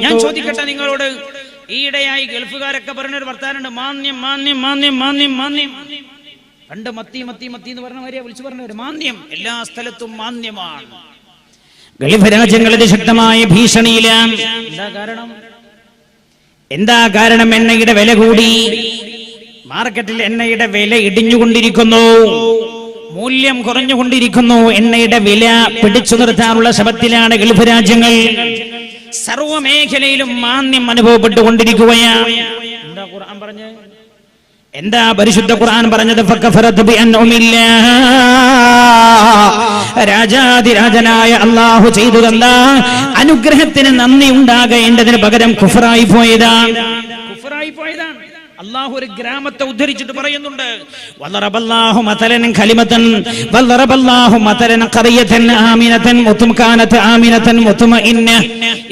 ഞാൻ ചോദിക്കട്ടെ നിങ്ങളോട് ഈയിടെയായി ഗൾഫുകാരൊക്കെ പറഞ്ഞൊരു വർത്താനുണ്ട് മാന്യം മാന്യം മാന്യം മാന്യം മാന്യം. പണ്ട് മത്തി മത്തി മത്തി എന്ന് പറഞ്ഞ മാതിരിയാ വിളിച്ചു പറഞ്ഞവര്. മാന്യം എല്ലാ സ്ഥലത്തും മാന്യമാണ്. ഗൾഫ് രാജ്യങ്ങളുടെ ശക്തമായ ഭീഷണിയിലാണ്. എന്താ കാരണം? എന്താ കാരണം എണ്ണയുടെ വില കൂടി? മാർക്കറ്റിൽ എണ്ണയുടെ വില ഇടിഞ്ഞുകൊണ്ടിരിക്കുന്നു. മൂല്യം കുറഞ്ഞുകൊണ്ടിരിക്കുന്നു. എണ്ണയുടെ വില പിടിച്ചു നിർത്താനുള്ള ശ്രമത്തിലാണ് ഗൾഫ് രാജ്യങ്ങൾ. സർവ മേഖലയിലും മാന്യം അനുഭവപ്പെട്ടുകൊണ്ടിരിക്കുകയാണ്. എന്താ എന്താ പരിശുദ്ധ ഖുർആൻ പറഞ്ഞത്. രാജാതിരാജനായ അള്ളാഹു ചെയ്തു തന്ന അനുഗ്രഹത്തിന് നന്ദി ഉണ്ടാകേണ്ടതിന് പകരം കുഫറായി പോയതാ. കുഫറായി പോയതാണ് അള്ളാഹു ഒരു ഗ്രാമത്തെ ഉദ്ധരിച്ചിട്ട് പറയുന്നുണ്ട് وضرب الله مثلا كلمة وضرب الله مثلا قرية آمنة مطم كانت آمنة مطمئنة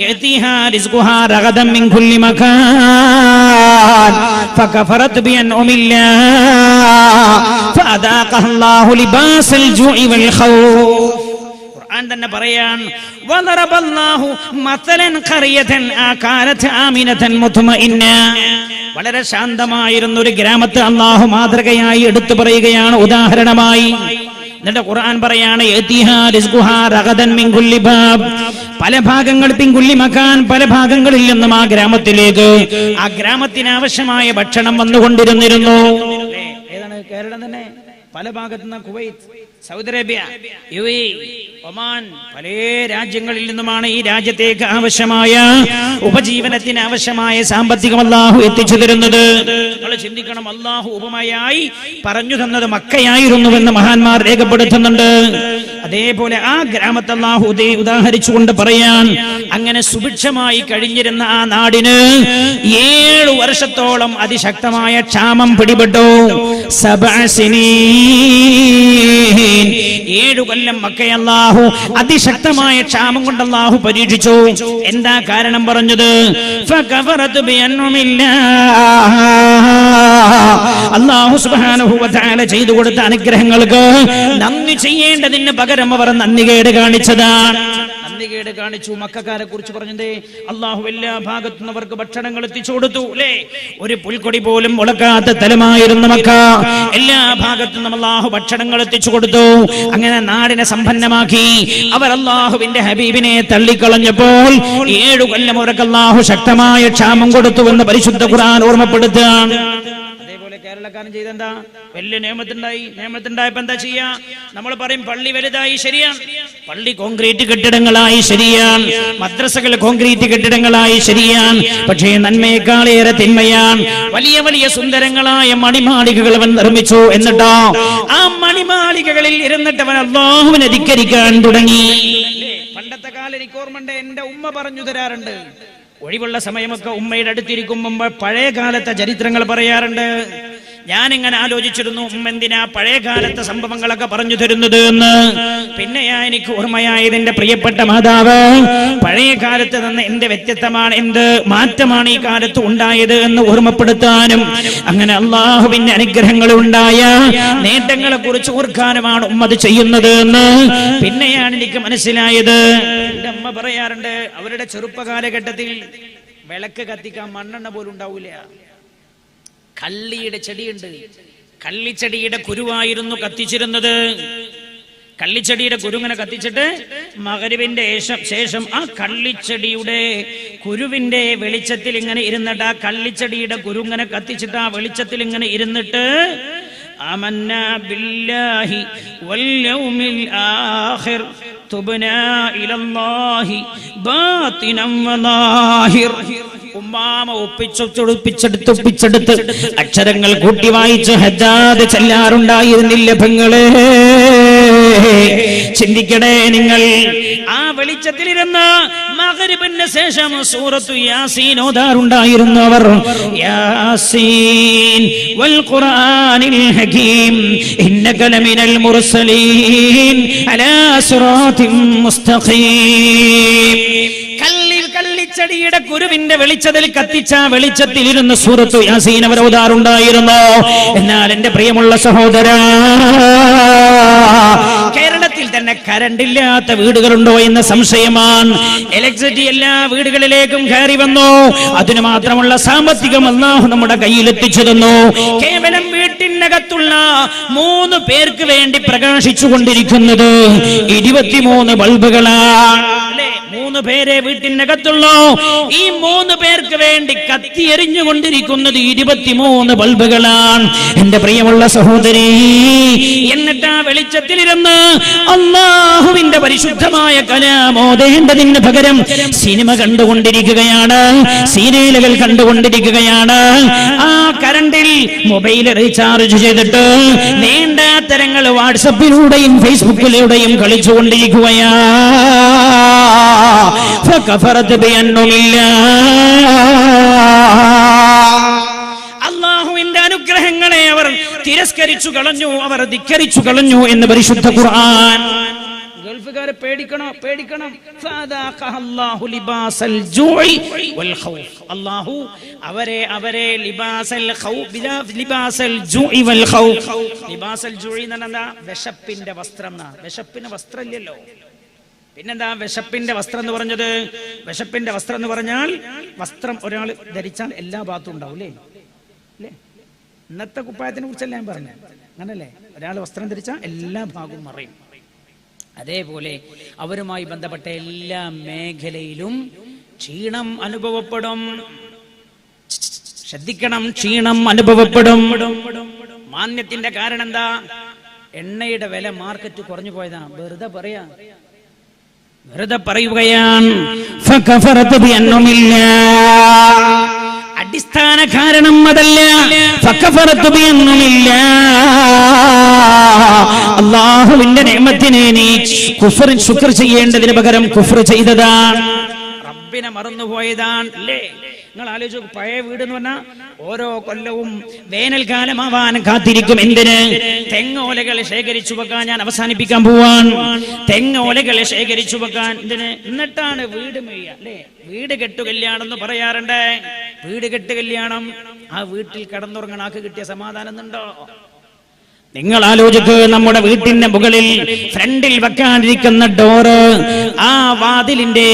يأتيها رزقها رغدا من كل مكان فكفرت بأنعم الله فأذاقها الله لباس الجوع والخوف ഖുർആൻ തന്നെ പറയാൻ വദറബല്ലാഹു മസലൻ ഖറിയതൻ ആ കാലത്ത് ആമിനതൻ മുത്മഇന്ന. വളരെ ശാന്തമായിരുന്ന ഒരു ഗ്രാമത്തെ അള്ളാഹു മാതൃകയായി എടുത്തു പറയുകയാണ് ഉദാഹരണമായി. എന്നിട്ട് ഖുർആൻ പറയാണ്. പല ഭാഗങ്ങൾ പിങ്കുല്ലി മക്കാൻ പല ഭാഗങ്ങളിൽ നിന്നും ആ ഗ്രാമത്തിലേക്ക്. ആ ഗ്രാമത്തിന് ആവശ്യമായ ഭക്ഷണം വന്നുകൊണ്ടിരുന്നിരുന്നു. ഏതാണ് കേരളം തന്നെ? പല ഭാഗത്തുനിന്ന് Kuwait Saudi Arabia U A Oman പല രാജ്യങ്ങളിൽ നിന്നുമാണ് ഈ രാജ്യത്തേക്ക് ആവശ്യമായ ഉപജീവനത്തിന് ആവശ്യമായ സാമ്പത്തികം അള്ളാഹു എത്തിച്ചു തരുന്നത്. നമ്മൾ ചിന്തിക്കണം അള്ളാഹു ഉപമയായി പറഞ്ഞു തന്നത് മക്കയായിരുന്നുവെന്ന് മഹാന്മാർ രേഖപ്പെടുത്തുന്നുണ്ട്. അതേപോലെ ആ ഗ്രാമത്തെ അല്ലാഹു ഉദേ ഉദാഹരിച്ചുകൊണ്ട് പറയാൻ അങ്ങനെ സുഭിക്ഷമായി കഴിഞ്ഞിരുന്ന ആ നാടിന് ഏഴു വർഷത്തോളം അതിശക്തമായ ക്ഷാമം പിടിപെട്ടു സബഅ സിനീൻ. ഏഴു കൊല്ലം മക്ക അള്ളാഹു അതിശക്തമായ ക്ഷാമം കൊണ്ട് അള്ളാഹു പരീക്ഷിച്ചു. എന്താ കാരണം പറഞ്ഞത്? അള്ളാഹു സുബാനുഭൂവത്താല ചെയ്തു കൊടുത്ത അനുഗ്രഹങ്ങൾക്ക് നന്ദി ചെയ്യേണ്ടതിന് പകരം അവർ നന്ദി കേട് കാണിച്ചതാണ്. നന്ദികേട് കാണിച്ചു മക്കാരെ കുറിച്ച് പറഞ്ഞതേ അള്ളാഹു എല്ലാ ഭാഗത്തു നിന്ന് അവർക്ക് ഭക്ഷണങ്ങൾ എത്തിച്ചു കൊടുത്തു അല്ലേ ഒരു പുൽക്കൊടി പോലും മുളക്കാത്ത തലമായിരുന്ന മക്ക. എല്ലാ ഭാഗത്തു നിന്നും അള്ളാഹു ഭക്ഷണങ്ങൾ എത്തിച്ചു കൊടുത്തു. അങ്ങനെ നാടിനെ സമ്പന്നമാക്കി അവർ അള്ളാഹുവിന്റെ ഹബീബിനെ തള്ളിക്കളഞ്ഞപ്പോൾ ഏഴു കൊല്ലം അവർക്ക് അള്ളാഹു ശക്തമായ ക്ഷാമം കൊടുത്തു എന്ന് പരിശുദ്ധ ഖുർആൻ ഓർമ്മപ്പെടുത്തുകയാണ്. കേരളക്കാരൻ ചെയ്തെന്താ? വലിയ നിയമത്തുണ്ടായി നിയമത്തുണ്ടായപ്പോ എന്താ ചെയ്യാ? നമ്മൾ പറയും പള്ളി വലുതായി ശരിയാണ്. പള്ളി കോൺക്രീറ്റ് കെട്ടിടങ്ങളായി ശരിയാൻ മദ്രസകൾ കോൺക്രീറ്റ് കെട്ടിടങ്ങളായി ശരിയാൻ പക്ഷേ നന്മയെക്കാളേറെ തിന്മയാൻ വലിയ വലിയ സുന്ദരങ്ങളായ മണിമാളികകൾ അവൻ നിർമ്മിച്ചു എന്നിട്ടോ ആ മണിമാളികകളിൽ ഇരുന്നിട്ട് അവൻ അള്ളാഹുവിനെ ധിക്കരിക്കാൻ തുടങ്ങി. പണ്ടത്തെ കാലം എനിക്ക് ഓർമ്മണ്ട് എന്റെ ഉമ്മ പറഞ്ഞു തരാറുണ്ട്. ഒഴിവുള്ള സമയമൊക്കെ ഉമ്മയുടെ അടുത്തിരിക്കുമ്പോൾ പഴയ കാലത്തെ ചരിത്രങ്ങൾ പറയാറുണ്ട്. ഞാനിങ്ങനെ ആലോചിച്ചിരുന്നു ഉമ്മ എന്തിനാ പഴയ കാലത്തെ സംഭവങ്ങളൊക്കെ പറഞ്ഞു തരുന്നത് എന്ന്. പിന്നെയാ എനിക്ക് ഓർമ്മയായത് എന്റെ പ്രിയപ്പെട്ട മാതാവ് പഴയ കാലത്ത് നിന്ന് എന്റെ വ്യത്യസ്തമാണ് എന്ത് മാറ്റമാണ് ഈ കാലത്ത് ഉണ്ടായത് എന്ന് ഓർമ്മപ്പെടുത്താനും അങ്ങനെ അള്ളാഹുവിന്റെ അനുഗ്രഹങ്ങൾ ഉണ്ടായ നേട്ടങ്ങളെ കുറിച്ച് ഓർക്കാനുമാണ് ഉമ്മത് ചെയ്യുന്നത് എന്ന്. പിന്നെയാണ് എനിക്ക് മനസ്സിലായത്. എന്റെ അമ്മ പറയാറുണ്ട് അവരുടെ ചെറുപ്പ കാലഘട്ടത്തിൽ വിളക്ക് കത്തിക്കാൻ മണ്ണെണ്ണ പോലും ഉണ്ടാവൂല. കള്ളിയുടെ ചെടിയുണ്ട്. കള്ളിച്ചെടിയുടെ കുരുവായിരുന്നു കത്തിച്ചിരുന്നത്. കള്ളിച്ചെടിയുടെ കുരുങ്ങനെ കത്തിച്ചിട്ട് മകരുവിന്റെ ശേഷം ആ കള്ളിച്ചെടിയുടെ കുരുവിന്റെ വെളിച്ചത്തിൽ ഇങ്ങനെ ഇരുന്നിട്ട് ആ കള്ളിച്ചെടിയുടെ കുരുങ്ങനെ കത്തിച്ചിട്ട് ആ വെളിച്ചത്തിൽ ഇങ്ങനെ ഇരുന്നിട്ട് ബാത്തിനം വദാഹിർ ഉമ്മാമ ഒപ്പിച്ചൊപ്പിച്ചെടുത്ത് ഒപ്പിച്ചെടുത്ത് അക്ഷരങ്ങൾ കൂട്ടി വായിച്ച് ഹജ്ജാദ് ചെല്ലാറുണ്ടായിരുന്നില്ല പെങ്ങളെ. ചിന്തിക്കണേ നിങ്ങൾ. ആ വെളിച്ചത്തിലിരുന്ന് മകരിബിന് ശേഷം സൂറത്തു യാസീൻ ഓതാറുണ്ടായിരുന്നു അവർ. യാസീൻ വൽ ഖുർആനിൽ ഹകീം ഇന്നക ലമിനൽ മുർസലീൻ അലാ സിറാത്തിൻ മുസ്തഖീം. കള്ളിച്ചെടിയുടെ കുരുവിന്റെ വെളിച്ചതിൽ കത്തിച്ച വെളിച്ചത്തിൽ ഇരുന്ന് സൂറത്തു യാസീൻ അവർ ഓതാറുണ്ടായിരുന്നു എന്നാൽ എന്റെ പ്രിയമുള്ള സഹോദര കേരളത്തിൽ തന്നെ കരണ്ടില്ലാത്ത വീടുകളുണ്ടോ എന്ന സംശയമാണ്. ഇലക്ട്രിസിറ്റി എല്ലാ വീടുകളിലേക്കും കയറി വന്നു. അതിനു മാത്രമുള്ള സാമ്പത്തികം അല്ലാഹു നമ്മുടെ കയ്യിൽ എത്തിച്ചു തന്നു. കേവലം വീട്ടിനകത്തുള്ള മൂന്ന് പേർക്ക് വേണ്ടി പ്രകാശിച്ചു കൊണ്ടിരിക്കുന്നത് ഇരുപത്തിമൂന്ന് ബൾബുകളാണ്? മൂന്ന് പേരെ വീട്ടിനകത്തുള്ളൂ. ഈ മൂന്ന് പേർക്ക് വേണ്ടി കത്തി എറിഞ്ഞുകൊണ്ടിരിക്കുന്നത് ഇരുപത്തിമൂന്ന് ബൾബുകളാണ്. എന്റെ പ്രിയമുള്ള സഹോദരി എന്നിട്ട് ആ വെളിച്ചത്തിലിരുന്ന് അള്ളാഹുവിന്റെ പരിശുദ്ധമായ കലാമോദേണ്ടതിന് പകരം സിനിമ കണ്ടുകൊണ്ടിരിക്കുകയാണ്. സീരിയലുകൾ കണ്ടുകൊണ്ടിരിക്കുകയാണ്. ആ കറണ്ടിൽ മൊബൈൽ റീചാർജ് ചെയ്തിട്ട് നീണ്ട തരങ്ങൾ വാട്സപ്പിലൂടെയും ഫേസ്ബുക്കിലൂടെയും കളിച്ചുകൊണ്ടിരിക്കുകയാ فكفرت بأنعم الله അള്ളാഹുവിന്റെ അനുഗ്രഹങ്ങളെ അവർ തിരസ്കരിച്ചു കളഞ്ഞു അവർ ധിക്കരിച്ചു കളഞ്ഞു എന്ന് പരിശുദ്ധ ഖുർആൻ ഗൾഫുകാരെ പേടിക്കണോ പേടിക്കണം ഫാദാഖഹ അല്ലാഹു ലിബാസൽ ജൂഇ വൽ ഖൗഫ്. അള്ളാഹു അവരെ അവരെ ലിബാസൽ ഖൗ- ബിലാ- ലിബാസൽ ജൂഇ വൽ ഖൗഫ്. ലിബാസൽ ജൂഇ എന്ന് പറഞ്ഞാ എന്താ വിശപ്പിന്റെ വസ്ത്രം എന്നാ വിശപ്പിന് വസ്ത്രം ഇല്ലല്ലോ പിന്നെന്താ വിശപ്പിന്റെ വസ്ത്രം എന്ന് പറഞ്ഞത്? വിശപ്പിന്റെ വസ്ത്രം എന്ന് പറഞ്ഞാൽ വസ്ത്രം ഒരാൾ ധരിച്ചാൽ എല്ലാ ഭാഗത്തും ഉണ്ടാവും അല്ലേ? ഇന്നത്തെ കുപ്പായത്തിനെ കുറിച്ചല്ല ഞാൻ പറഞ്ഞു? അങ്ങനല്ലേ? ഒരാൾ വസ്ത്രം ധരിച്ചാൽ എല്ലാ ഭാഗവും മറയും അതേപോലെ അവരുമായി ബന്ധപ്പെട്ട എല്ലാ മേഖലയിലും ക്ഷീണം അനുഭവപ്പെടും. ശ്രദ്ധിക്കണം ക്ഷീണം അനുഭവപ്പെടും. മാന്യത്തിന്റെ കാരണം എന്താ? എണ്ണയുടെ വില മാർക്കറ്റ് കുറഞ്ഞു പോയതാ. വെറുതെ പറയാ. പറയുകയാണ്. അടിസ്ഥാന കാരണം അതല്ല. അള്ളാഹുവിന്റെ നിയമത്തിനെ നീ കുഫർ ശുക്ർ ചെയ്യേണ്ടതിന് പകരം കുഫർ ചെയ്തതാണ്. റബ്ബിനെ മറന്നുപോയതാണ് അല്ലേ? നിങ്ങൾ ആലോചിച്ചു പഴയ വീട് എന്ന് പറഞ്ഞാൽ ഓരോ കൊല്ലവും വേനൽക്കാലമാവാൻ കാത്തിരിക്കും. എന്തിന്? തെങ്ങോലകൾ ശേഖരിച്ചു വെക്കാൻ ഞാൻ അവസാനിപ്പിക്കാൻ പോവാൻ. തെങ്ങോലകൾ ശേഖരിച്ചു വെക്കാൻ. എന്തിന്? എന്നിട്ടാണ് വീട് മെയ്യ അല്ലേ? വീട് കെട്ടു കല്യാണം എന്ന് പറയാറുണ്ട്. വീട് കെട്ട് കല്യാണം ആ വീട്ടിൽ കിടന്നുറങ്ങണ ആക്ക് കിട്ടിയ സമാധാനം ഉണ്ടോ നിങ്ങൾ ആലോചിക്കുക നമ്മുടെ വീട്ടിന്റെ മുകളിൽ ഫ്രണ്ടിൽ വെക്കാനിരിക്കുന്ന ഡോറ്. ആ വാതിലിന്റെ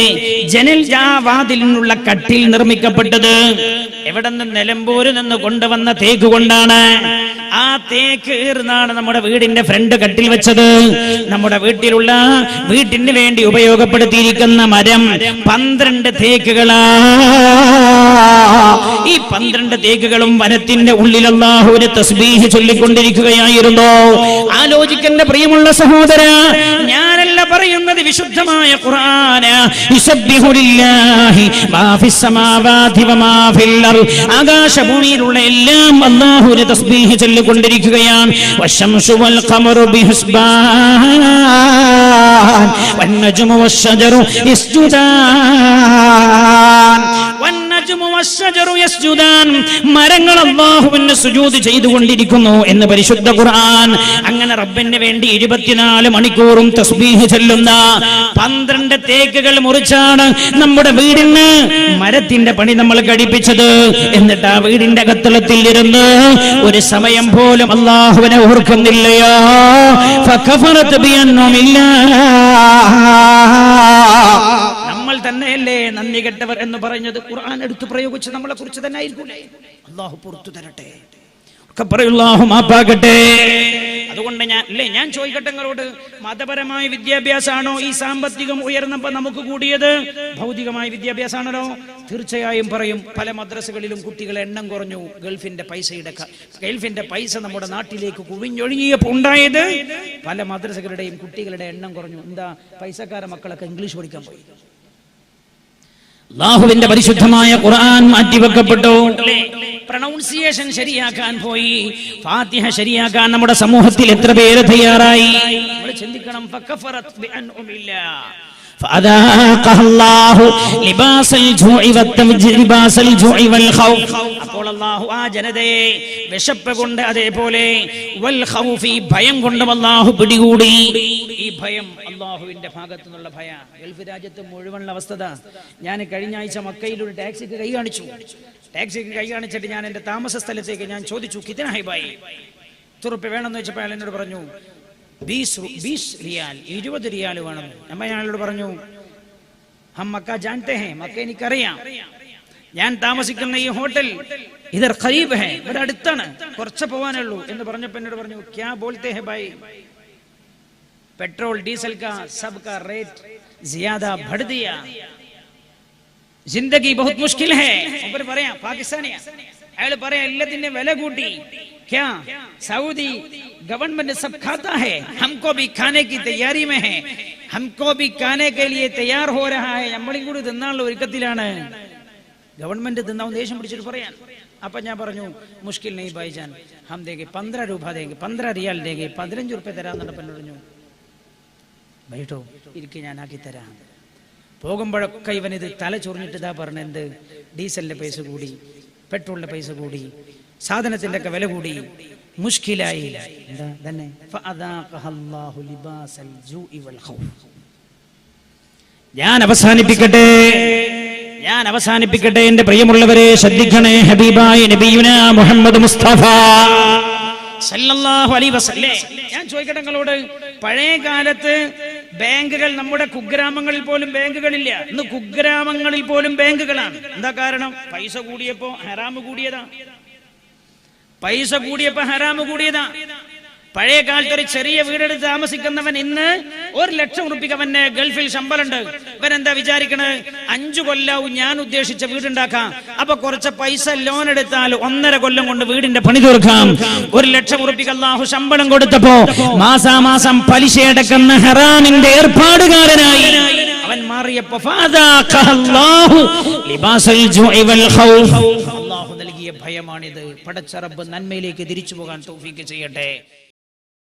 ജനൽ ആ വാതിലിനുള്ള കട്ടിൽ നിർമ്മിക്കപ്പെട്ടത് എവിടെ നിന്ന് നിലമ്പൂര് നിന്ന് കൊണ്ടുവന്ന തേക്ക് കൊണ്ടാണ്. ആ തേക്ക് ഏറുന്നാണ് നമ്മുടെ വീടിന്റെ ഫ്രണ്ട് കട്ടിൽ വെച്ചത്. നമ്മുടെ വീട്ടിലുള്ള വീട്ടിന് വേണ്ടി ഉപയോഗപ്പെടുത്തിയിരിക്കുന്ന മരം പന്ത്രണ്ട് തേക്കുകളാ. പന്ത്രണ്ട് തേക്കുകളും വനത്തിന്റെ ഉള്ളിൽ അള്ളാഹുവിനെ തസ്ബീഹ് ചൊല്ലിക്കൊണ്ടിരിക്കുകയായിരുന്നു. ആലോചിക്കേണ്ട പ്രിയമുള്ള സഹോദര ഞാനല്ല പറയുന്നത് വിശുദ്ധമായ ഖുർആന ആകാശഭൂമിയിലുള്ള എല്ലാം അള്ളാഹുവിനെ തസ്ബീഹ് ചൊല്ലിക്കൊണ്ടിരിക്കുകയാണ്. والنجم വൽ ഖമറു മരങ്ങൾ അള്ളാഹുവിന് സുജൂദ് ചെയ്തുകൊണ്ടിരിക്കുന്നു എന്ന് പരിശുദ്ധ ഖുർആൻ. അങ്ങനെ റബ്ബിന് വേണ്ടി ഇരുപത്തിനാല് മണിക്കൂറും തസ്ബീഹ് ചൊല്ലുന്ന പന്ത്രണ്ട് തേക്കുകൾ മുറിച്ചാണ് നമ്മുടെ വീടിന് മരത്തിന്റെ പണി നമ്മൾ കഴിപ്പിച്ചത് എന്നിട്ട് ആ വീടിന്റെ അകത്തളത്തിൽ ഇരുന്ന് ഒരു സമയം പോലും അള്ളാഹുവിനെ ഓർക്കുന്നില്ലയോ? ഫകഫറത് ബിഅൻഉമില്ലാ തന്നെയല്ലേ നന്ദി കെട്ടവർ എന്ന് പറഞ്ഞത്? ഖുർആൻ എടുത്തു പ്രയോഗിച്ച് നമ്മളെ കുറിച്ച് തന്നെ ആയിരിക്കൂലേ? അള്ളാഹു പുറത്തു തരട്ടെ. ഒക്കെ പറയുള്ളാഹു മാപ്പാക്കട്ടെ. അതുകൊണ്ട് ഞാൻ അല്ലേ ഞാൻ ചോദിക്കട്ടെ നിങ്ങളോട്? മതപരമായ വിദ്യാഭ്യാസമാണോ ഈ സാമ്പത്തികം ഉയർന്നപ്പോ നമുക്ക് കൂടിയത്? ഭൗതികമായ വിദ്യാഭ്യാസമാണല്ലോ. തീർച്ചയായും പറയും പല മദ്രസകളിലും കുട്ടികളെ എണ്ണം കുറഞ്ഞു. ഗൾഫിന്റെ പൈസയുടെ ഗൾഫിന്റെ പൈസ നമ്മുടെ നാട്ടിലേക്ക് കുവിഞ്ഞൊഴുകിയപ്പോൾ ഉണ്ടായത് പല മദ്രസകളുടെയും കുട്ടികളുടെ എണ്ണം കുറഞ്ഞു. എന്താ പൈസക്കാര മക്കളൊക്കെ ഇംഗ്ലീഷ് പഠിക്കാൻ പോയി. അള്ളാഹുവിന്റെ പരിശുദ്ധമായ ഖുർആൻ മാറ്റിവെക്കപ്പെട്ടു. പ്രൊണൗൺസിയേഷൻ ശരിയാക്കാൻ പോയി. ഫാത്തിഹ ശരിയാക്കാൻ നമ്മുടെ സമൂഹത്തിൽ എത്ര പേര് തയ്യാറായി? നമ്മൾ ചിന്തിക്കണം. അപ്പോൾ അള്ളാഹു ആ ജനതയെ വിശപ്പ് കൊണ്ട് അതേപോലെ ഭയം കൊണ്ടും അള്ളാഹു പിടികൂടി. ഈ ഭയം അള്ളാഹുവിന്റെ ഭാഗത്തു നിന്നുള്ള ഭയ. ഗൾഫ് രാജ്യത്ത് മുഴുവനുള്ള അവസ്ഥ ഞാൻ കഴിഞ്ഞ ആഴ്ച മക്കയിൽ ഒരു ടാക്സിക്ക് കൈ കാണിച്ചു. ടാക്സിക്ക് കൈ കാണിച്ചിട്ട് ഞാൻ എന്റെ താമസ സ്ഥലത്തേക്ക് ഞാൻ ചോദിച്ചു കിതന ഹൈബായി? തുറുപ്പ് വേണമെന്ന് വെച്ചപ്പോൾ അയാൾ എന്നോട് പറഞ്ഞു ബീസ് ബീസ് റിയാൽ ഇരുപത് റിയാൽ വേണം. നമ്മ ഞാനോട് പറഞ്ഞു ഹം മക്ക ജാൻത്തെ ഹേ മക്ക എനിക്കറിയാം. ഞാൻ താമസിക്കുന്ന ഈ ഹോട്ടൽ ഇതർ ഖരീബ് ഹേ ഇവിടെ അടുത്താണ് കുറച്ച് പോവാനുള്ളൂ. എന്ന് പറഞ്ഞപ്പോ എന്നോട് പറഞ്ഞു ക്യാ ബോൾത്തെ ഹേ ഭായി? पेट्रोल डीजल का सबका रेट ज्यादा बढ़ दिया जिंदगी बहुत मुश्किल है ऊपर പറയാ പാകിസ്ഥാനിയ അയാൾ പറയാ എല്ലാത്തിന്റെ വില കൂട്ടി क्या सऊदी गवर्नमेंट सब खाता है हमको भी खाने की तैयारी में है हमको भी खाने के लिए तैयार हो रहा है നമ്മളും കൂടി തിന്നാനുള്ള ഒരുക്കത്തിലാണ് ഗവൺമെന്റ് തിന്നാവും ദേഷ്യം പിടിച്ചിട്ട് പറയാൻ അപ്പൊ ഞാൻ പറഞ്ഞു മുഷ്കിൽ നെയ് ബൈജാൻ ഹം ദേഗെ പന്ത്ര രൂപ ദേഗെ പന്ത്ര റിയാൽ ദേഗെ പതിനഞ്ച് റുപ്യ തരാന്നുണ്ട് പറഞ്ഞു ബൈട്ടോ ഇരിക്കും ഞാൻ ആക്കി തരാം. പോകുമ്പോഴൊക്കെ ഇവനിത് തല ചൊറിഞ്ഞിട്ട് ഇതാ പറഞ്ഞ എന്ത് ഡീസലിന്റെ പൈസ കൂടി പെട്രോളിന്റെ പൈസ കൂടി സാധനത്തിന്റെ ഒക്കെ വില കൂടി മുഷ്കിലായി. തന്നെ. ഞാൻ അവസാനിപ്പിക്കട്ടെ. ഞാൻ അവസാനിപ്പിക്കട്ടെ എന്റെ പ്രിയമുള്ളവരെ ശ്രദ്ധിക്കണേ ഹബീബായ നബീന മുഹമ്മദ് മുസ്തഫ. സല്ലല്ലാഹു അലൈഹി വസല്ലം. ഞാൻ ചോദിക്കട്ടെ നിങ്ങളോട് പഴയ കാലത്ത് ബാങ്കുകൾ നമ്മുടെ കുഗ്രാമങ്ങളിൽ പോലും ബാങ്കുകളില്ല. ഇന്ന് കുഗ്രാമങ്ങളിൽ പോലും ബാങ്കുകളാണ്. എന്താ കാരണം? പൈസ കൂടിയപ്പോ ഹറാമ് കൂടിയതാ. പൈസ കൂടിയപ്പോ ഹറാമ് കൂടിയതാ. പഴയ കാലത്ത് ഒരു ചെറിയ വീടെടുത്ത് താമസിക്കുന്നവൻ ഇന്ന് ഒരു ലക്ഷം ഉറുപ്പിക്ക് അവന് ഗൾഫിൽ ശമ്പളുണ്ട് ഇവൻ എന്താ വിചാരിക്കണത് അഞ്ചു കൊല്ലാവും ഞാൻ ഉദ്ദേശിച്ച വീടുണ്ടാക്കാം. അപ്പൊ കുറച്ച് പൈസ ലോൺ എടുത്താൽ ഒന്നര കൊല്ലം കൊണ്ട് വീടിന്റെ പണി തീർക്കാം. ഒരു ലക്ഷം ഉറുപ്പിക്ക് അള്ളാഹു ശമ്പളം കൊടുത്തപ്പോ മാസാമാസം പലിശ അടക്കുന്ന ഹറാമിന്റെ ഏർപ്പാടുകാരനായി അവൻ മാറിയപ്പോ നൽകിയ ഭയമാണിത്. പടച്ചറബ് നന്മയിലേക്ക് തിരിച്ചു പോകാൻ തോഫിക്ക് ചെയ്യട്ടെ.